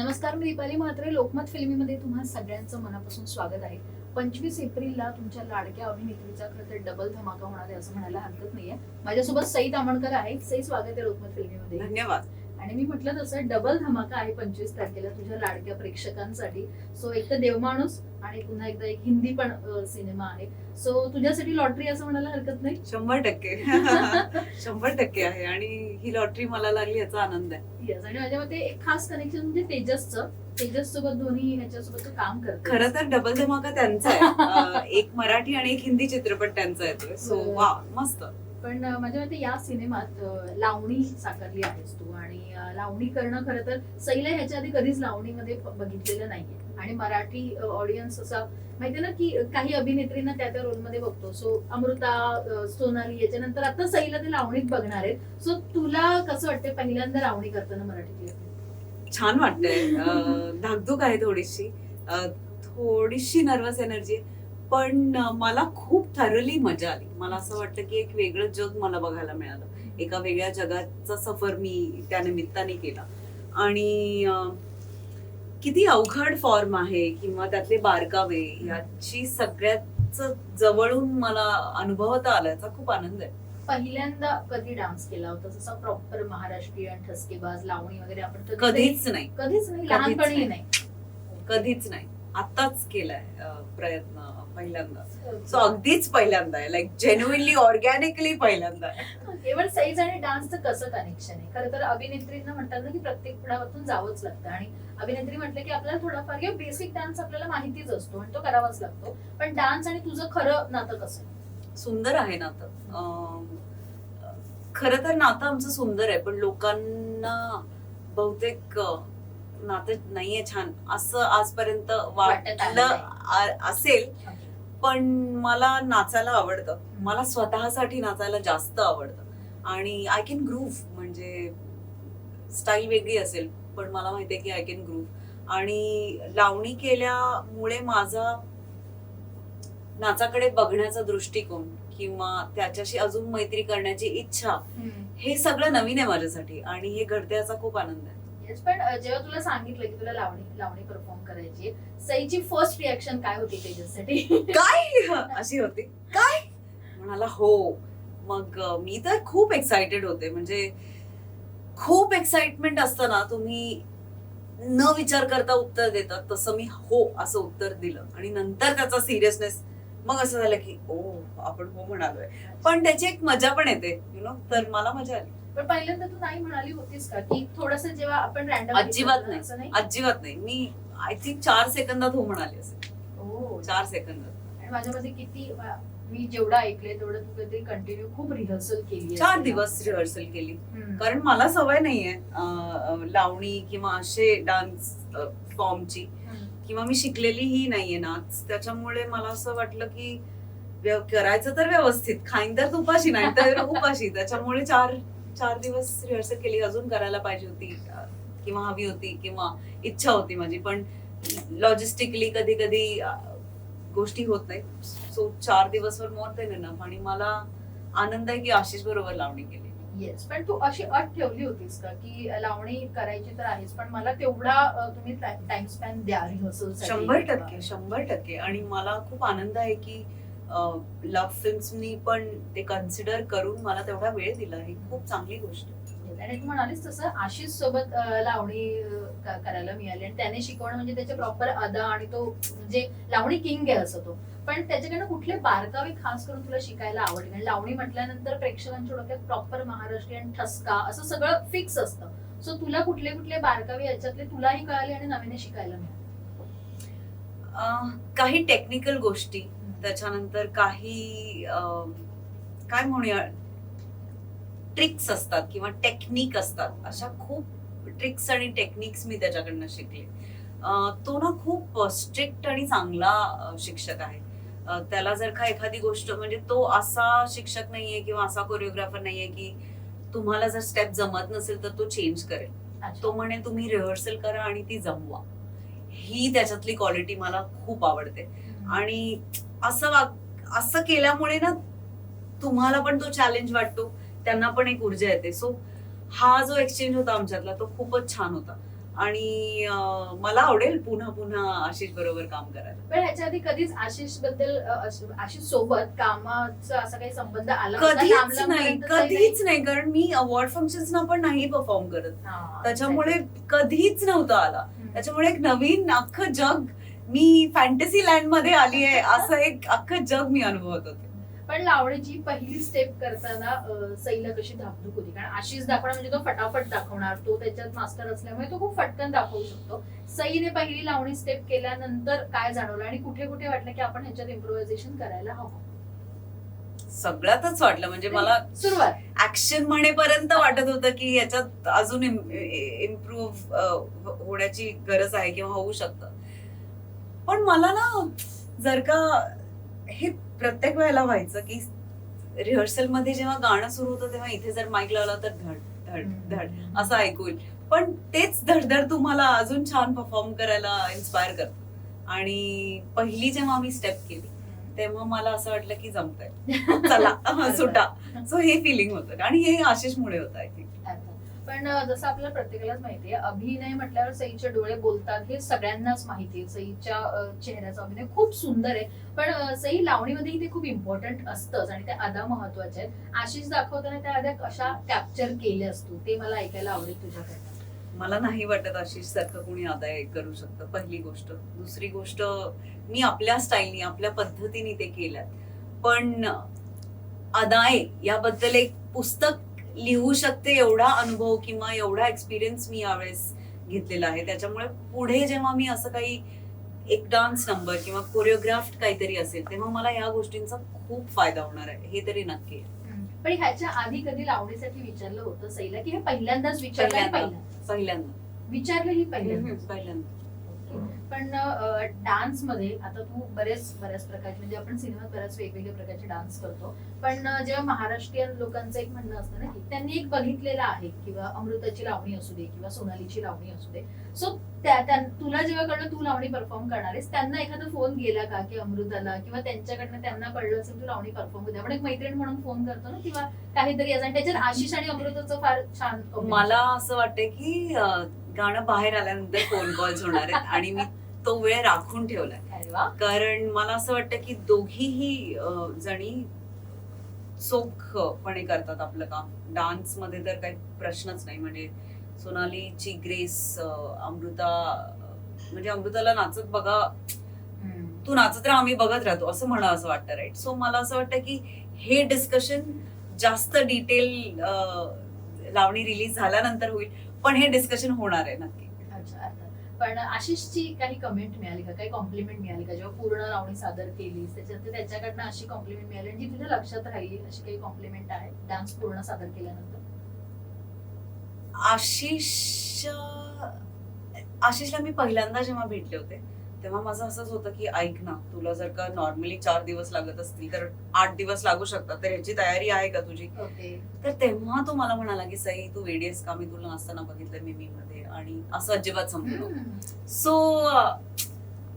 नमस्कार मी दीपाली म्हात्रे. लोकमत फिल्मीमध्ये तुम्हा सगळ्यांचं मनापासून स्वागत आहे. पंचवीस एप्रिलला तुमच्या लाडक्या अभिनेत्रीचा खरं तर डबल धमाका होणार आहे असं म्हणायला हरकत नाहीये. माझ्यासोबत सई तामणकर आहे सई स्वागत आहे लोकमत फिल्मीमध्ये. धन्यवाद. आणि मी म्हटलं तसं डबल धमाका आहे पंचवीस तारखेला तुझ्या लाडक्या प्रेक्षकांसाठी. सो एक तर देवमाणूस आणि पुन्हा एकदा एक हिंदी पण सिनेमा आहे. सो तुझ्यासाठी लॉटरी असं म्हणायला हरकत नाही? शंभर टक्के. शंभर टक्के आहे आणि ही लॉटरी मला लागली याचा आनंद आहे. आणि माझ्या मते एक खास कनेक्शन म्हणजे तेजसचं. तेजस सोबत दोन्ही ह्याच्यासोबत तू काम करते खरं तर डबल धमाका त्यांचा आहे. एक मराठी आणि एक हिंदी चित्रपट त्यांचा येतोय सो. वा मस्त. पण माझ्या मते या सिनेमात लावणी साकारली आहेस तू आणि लावणी करणं खरं तर सैला ह्याच्या आधी कधीच लावणीमध्ये बघितलेलं नाहीये. आणि मराठी ऑडियन्स असा माहितीये ना की काही अभिनेत्रींना त्या त्या रोलमध्ये बघतो. सो अमृता सोनाली याच्यानंतर आता सईला ते लावणीत बघणार आहेत. सो तुला कसं वाटतं पहिल्यांदा लावणी करताना मराठीतली छान वाटतंय. धाकधूक आहे थोडीशी. थोडीशी नर्वस एनर्जी आहे. पण मला खूप थरली मजा आली. मला असं वाटतं की एक वेगळं जग मला बघायला मिळालं. एका वेगळ्या जगाचा सफर मी त्या निमित्ताने केला. आणि किती अवघड फॉर्म आहे किंवा त्यातले बारकावे याची सगळ्याच जवळून मला अनुभवता आला याचा खूप आनंद आहे. पहिल्यांदा कधी डान्स केला होता? जसा प्रॉपर महाराष्ट्रीयन ठसकेबाज लावणी वगैरे आपण कधी- कधीच नाही कधीच नाही लहानपणी. नाही. कधीच नाही. आताच केलाय प्रयत्न पहिल्यांदा. सो अगदीच पहिल्यांदा आहे. लाईक जेन्युनली ऑर्गॅनिकली पहिल्यांदा आहे. केवळ साईज आणि डान्सचं कसं कनेक्शन आहे? खरं तर अभिनेत्रींना म्हणतात ना की प्रत्येक पडावातून जावंच लागतं. आणि अभिनेत्री म्हटलं की आपल्याला थोडाफार किंवा बेसिक डान्स आपल्याला माहितीच असतो आणि तो करावाच लागतो. पण डान्स आणि तुझं खरं नातं कसं? सुंदर आहे नातं. खरं तर नातं आमचं सुंदर आहे पण लोकांना बहुतेक नातं नाहीये छान. असं आजपर्यंत वाटलं असेल पण मला नाचायला आवडतं. मला स्वतःसाठी नाचायला जास्त आवडतं. आणि आय कॅन ग्रूव्ह म्हणजे स्टाईल वेगळी असेल पण मला माहितीये की आय कॅन ग्रूव्ह आणि लावणी केल्यामुळे माझा नाचाकडे बघण्याचा दृष्टिकोन किंवा त्याच्याशी अजून मैत्री करण्याची इच्छा हे सगळं नवीन आहे माझ्यासाठी आणि हे घडते याचा खूप आनंद आहे. आहेस पण जेव्हा तुला सांगितलं की तुला लावणी लावणी परफॉर्म करायची सईची फर्स्ट रिॲक्शन काय होती त्याच्यासाठी? काय? अशी होती. काय? म्हणाला हो. मग मी तर खूप एक्सायटेड होते. म्हणजे खूप एक्साइटमेंट असतं ना तुम्ही न विचार करता उत्तर देतात तसं मी हो असं उत्तर दिलं. आणि नंतर त्याचा सिरियसनेस मग असं झालं की ओ आपण हो म्हणालोय. पण त्याची एक मजा पण येते यु नो तर मला मजा आली. पण पहिल्यांदा तू नाही म्हणाली होतीस का की थोडस जेव्हा आपण रॅन्डम अजिबात नाही. अजिबात नाही. मी आय थिंक चार सेकंदात हो म्हणाली असेल. हो. चार सेकंदात. आणि माझ्यामध्ये किती मी जेवढं ऐकलंय तेवढं तू कधी कंटिन्यू खूप रिहर्सल केली चार. दिवस रिहर्सल केली. कारण मला सवय नाहीये लावणी किंवा असे डान्स फॉर्मची. किंवा मी शिकलेली ही नाहीये नाच त्याच्यामुळे मला असं वाटलं की करायचं तर व्यवस्थित. खाईन तर उपाशी नाही तर उपाशी. त्याच्यामुळे चार चार दिवस रिहर्सल केली अजून करायला पाहिजे होती किंवा हवी होती किंवा इच्छा होती माझी. पण लॉजिस्टिकली कधी कधी गोष्टी होत नाहीत. सो चार दिवस वर मोर देन enough. आणि मला आनंद आहे की आशिष बरोबर लावणी केली. येस पण तू अशी अट ठेवली होतीस का की लावणी करायची तर आहेच पण मला तेवढा तुम्ही टाइम स्पॅन द्या रिहर्सल शंभर टक्के शंभर टक्के. आणि मला खूप आनंद आहे की लव्ह फिल्म्सनी पण ते कन्सिडर करून मला तेवढा वेळ दिला. ही खूप चांगली गोष्ट. आणि तू म्हणालीस तसं आशिष सोबत लावणी करायला मिळाली आणि त्याने शिकवणं म्हणजे त्याचे प्रॉपर अदा आणि तो म्हणजे लावणी किंग आहे असं तो. पण त्याच्याकडनं कुठले बारकावे खास करून तुला शिकायला आवडले? आणि लावणी म्हटल्यानंतर प्रेक्षकांच्या डोक्यात प्रॉपर महाराष्ट्रीयन ठसका असं सगळं फिक्स असतं. सो तुला कुठले कुठले बारकावे याच्यातले तुलाही कळाले आणि नवीन शिकायला मिळाले? काही टेक्निकल गोष्टी. त्याच्यानंतर काही काय म्हणूया ट्रिक्स असतात किंवा टेक्निक असतात. अशा खूप ट्रिक्स आणि टेक्निक्स मी त्याच्याकडनं शिकले. तो ना खूप स्ट्रिक्ट आणि चांगला शिक्षक आहे. त्याला जर का एखादी गोष्ट म्हणजे तो असा शिक्षक नाहीये किंवा असा कोरिओग्राफर नाहीये की तुम्हाला जर स्टेप जमत नसेल तर तो चेंज करेल. तो म्हणे तुम्ही रिहर्सल करा आणि ती जमवा. ही त्याच्यातली क्वालिटी मला खूप आवडते. आणि असं वाग असं केल्यामुळे ना तुम्हाला पण तो चॅलेंज वाटतो. त्यांना पण एक ऊर्जा येते. सो हा जो एक्सचेंज होता आमच्यातला तो खूपच छान होता. आणि मला आवडेल पुन्हा पुन्हा आशिष बरोबर काम करायला. पण ह्याच्या आधी कधीच आशिषबद्दल आशिष सोबत कामाचा असा काही संबंध आला? कधीच नाही. कधीच नाही? कारण मी अवॉर्ड फंक्शन्स ना पण नाही परफॉर्म करत. त्याच्यामुळे कधीच नव्हतं आला. त्याच्यामुळे एक नवीन अख्खं जग मी फॅन्टसी लँडमध्ये आली आहे असं एक अख्खं जग मी अनुभवत होते. पण लावणीची पहिली स्टेप करताना अं, सईला कशी धाकधूक होती? कारण आशिष दाखवणार म्हणजे तो फटाफट दाखवणार. तो त्याच्यात मास्टर असल्यामुळे तो खूप फटकन दाखवू शकतो. सईने पहिली लावणी स्टेप केल्यानंतर काय जाणवलं? आणि कुठे कुठे वाटलं की आपण ह्याच्यात इम्प्रोव्हायझेशन करायला हवं? सगळ्यातच वाटलं. म्हणजे मला सुरुवात. ऍक्शन म्हणेपर्यंत वाटत होतं की याच्यात अजून इम्प्रूव्ह होण्याची गरज आहे किंवा होऊ शकतं. पण मला ना जर का हे प्रत्येक वेळेला व्हायचं की रिहर्सलमध्ये जेव्हा गाणं सुरू होतं तेव्हा इथे जर माईक लावला तर धड धड धड असं ऐकू येईल पण तेच धडधड तुम्हाला अजून छान परफॉर्म करायला इन्स्पायर करतं. आणि पहिली जेव्हा मी स्टेप केली तेव्हा मला असं वाटलं की जमतंय. चला सुटा. सो हे फिलिंग होतं. आणि हे आशिषमुळे होतं आय थिंक पण जसं आपल्याला प्रत्येकालाच माहितीये अभिनय म्हटल्यावर सईचे डोळे बोलतात हे सगळ्यांनाच माहितीये सईच्या चेहऱ्याचा अभिनय खूप सुंदर आहे. पण सई लावणीमध्येही ते खूप इम्पॉर्टंट असतंच आणि त्या अदा महत्त्वाच्या आहेत. आशिष दाखवताना त्या अदा कशा कॅप्चर केल्यास तू ते मला ऐकायला आवडेल तुझ्याकडे. मला नाही वाटत आशिष सारखं कोणी आदाय करू शकतं पहिली गोष्ट. दुसरी गोष्ट मी आपल्या स्टाईलनी आपल्या पद्धतीने ते केलं पण अदाय याबद्दल एक पुस्तक लिहू शकते एवढा अनुभव किंवा एवढा एक्सपिरियन्स मी यावेळेस घेतलेला आहे. त्याच्यामुळे पुढे जेव्हा मी असं काही एक डान्स नंबर किंवा कोरिओग्राफ्ट काहीतरी असेल तेव्हा मला या गोष्टींचा खूप फायदा होणार आहे. हे तरी नक्की आहे. पण ह्याच्या आधी कधी लावणीसाठी विचारलं होतं सईला की हे पहिल्यांदाच विचारलं पहिल्यांदा. विचारलं ही पहिल्यांदा पहिल्यांदा. पण डान्समध्ये आता तू बरेच बऱ्याच प्रकारचे म्हणजे आपण सिनेमात बऱ्याच वेगवेगळ्या प्रकारचे डान्स करतो. पण जेव्हा महाराष्ट्रीयन लोकांचं एक म्हणणं असतं ना की त्यांनी एक बघितलेलं आहे किंवा अमृताची लावणी असू दे किंवा सोनालीची लावणी असू दे. सो त्या त्या- तुला जेव्हा कळलं तू लावणी परफॉर्म करणार आहेस त्यांना एखादा फोन गेला का की अमृताला किंवा त्यांच्याकडनं त्यांना कळलं असेल तू लावणी परफॉर्म होते आपण एक मैत्रीण म्हणून फोन करतो ना किंवा काहीतरी असं. आणि त्याच्यात आशिष आणि अमृताचं फार छान मला असं वाटतंय की गाणं बाहेर आल्यानंतर फोन कॉल्स होणार आहेत. आणि मी तो वेळ राखून ठेवलाय. कारण मला असं वाटतं की दोघीही जणी चोखपणे करतात आपलं काम. डान्समध्ये तर काही प्रश्नच नाही. म्हणजे सोनालीची ग्रेस अमृता म्हणजे अमृताला नाचत बघा. तू नाचत राहा आम्ही बघत राहतो असं म्हणा असं वाटतं राईट सो मला असं वाटतं की हे डिस्कशन जास्त डिटेल लावणी रिलीज झाल्यानंतर होईल. पण हे डिस्कशन होणार आहे नक्की. पण आशिषची काही कमेंट मिळाली का? काही कॉम्प्लिमेंट मिळाली का? जेव्हा पूर्ण लावणी सादर केली त्याच्यानंतर त्याच्याकडनं अशी कॉम्प्लिमेंट मिळाली आणि जी तुझ्या लक्षात राहिली अशी काही कॉम्प्लिमेंट आहे? डान्स पूर्ण सादर केल्यानंतर? आशिष आशिषला मी पहिल्यांदा जेव्हा भेटले होते तेव्हा माझं असंच होतं की ऐक ना तुला जर का नॉर्मली चार दिवस लागत असतील तर आठ दिवस लागू शकतात. तर ह्याची तयारी आहे का तुझी? तर तेव्हा तो मला म्हणाला की सई तू वेडीएस का? मी तुला नसताना बघितलं मिमी मध्ये आणि असं अजिबात समजू नको. So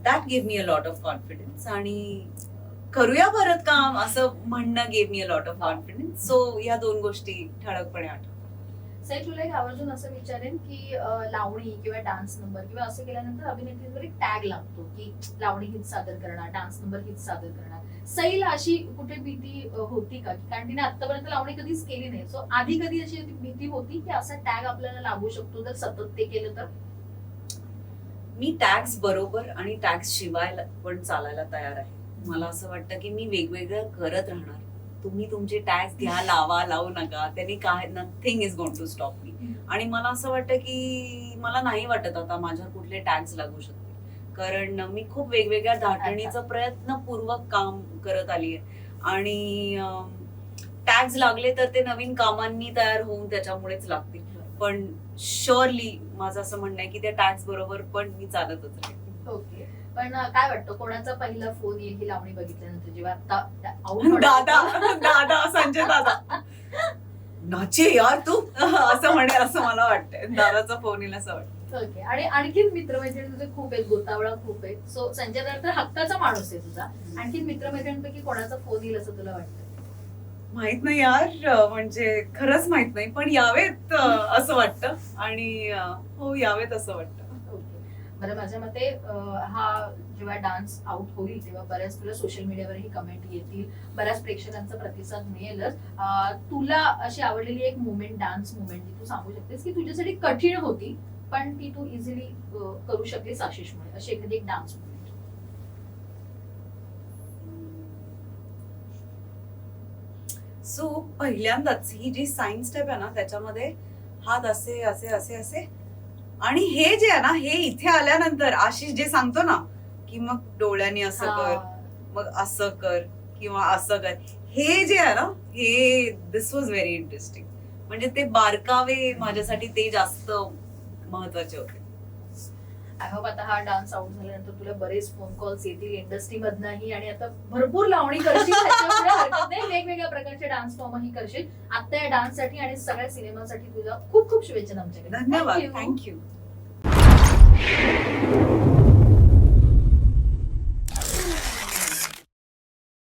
that give me a lot of confidence आणि करूया परत काम असं म्हणणं gave me a lot of confidence so या दोन गोष्टी ठळकपणे आठवतात सई तुला एक आवर्जून असं विचारेन की लावणी किंवा डान्स नंबर किंवा असं केल्यानंतर अभिनेत्रीवर एक टॅग लागतो की लावणी गीत सादर करणार डान्स नंबर गीत सादर करणार. सईला अशी कुठे भीती होती का? कारण तिने आतापर्यंत लावणी कधीच केली नाही. सो आधी कधी अशी भीती होती की असा टॅग आपल्याला लागू शकतो? जर सतत ते केलं तर? मी टॅक्स बरोबर आणि टॅक्स शिवाय पण चालायला तयार आहे. मला असं वाटतं की मी वेगवेगळं करत राहणार. तुम्ही तुमचे टॅक्स घ्या लावा लावू नका. त्यांनी काय nothing is going to stop me आणि मला असं वाटतं की मला नाही वाटत आता माझ्यावर कुठले टॅक्स लागू शकते कारण मी खूप वेगवेगळ्या धाटणीचं प्रयत्नपूर्वक काम करत आली आहे आणि टॅक्स लागले तर ते नवीन कामांनी तयार होऊन त्याच्यामुळेच लागतील. पण शुअरली माझं असं म्हणणं आहे की त्या टॅक्स बरोबर पण मी चालतच राहील ओके. पण काय वाटतं कोणाचा पहिला फोन येईल ही लावणी बघितल्यानंतर? जेव्हा आता out दादा? दादा संजय दादा. नाचे यार तू. असं म्हणेल असं मला वाटतंय. दादाचा फोन येईल असं वाटतं ओके आणि आणखीन मित्रमैत्रिणी तुझे खूप आहेत गोतावळा खूप आहेत सो संजय दत्त तर हक्काचा माणूस आहे तुझा. आणखीन मित्रमैत्रिणींपैकी कोणाचा फोन येईल असं तुला वाटतं माहीत नाही यार म्हणजे खरंच माहीत नाही पण यावेत अं, असं वाटतं. आणि अं, हो यावेत असं वाटतं. बरं माझ्या मते हा जेव्हा डान्स आउट होईल तेव्हा बऱ्याच तुला सोशल मीडियावरही कमेंट येतील बऱ्याच प्रेक्षकांचा प्रतिसाद मिळेलच. तुला अशी आवडलेली एक मुवमेंट डान्स मुवमेंट तू सांगू शकतेस की तुझ्यासाठी कठीण होती पण ती तू इझिली करू शकलीस आशिषमुळे. अशी एखादी एक डान्स मुवमेंट सो पहिल्यांदाच ही जी सायन्स स्टेप आहे ना त्याच्यामध्ये हात असे असे असे असे आणि हे जे आहे ना हे इथे आल्यानंतर आशिष जे सांगतो ना की मग डोळ्यांनी असं कर मग असं कर किंवा असं कर. हे जे आहे ना हे दिस वॉज व्हेरी इंटरेस्टिंग म्हणजे ते बारकावे माझ्यासाठी ते जास्त महत्त्वाचे होते. आय होप आता हा डान्स आउट झाल्यानंतर तुला बरेच फोन कॉल्स येतील इंडस्ट्री मधनही. आणि आता भरपूर लावणी करशील वेगवेगळ्या प्रकारचे डान्स फॉर्मही करशील. आता या डान्ससाठी आणि सगळ्या सिनेमासाठी तुला खूप खूप शुभेच्छा आमच्याकडे. धन्यवाद. थँक्यू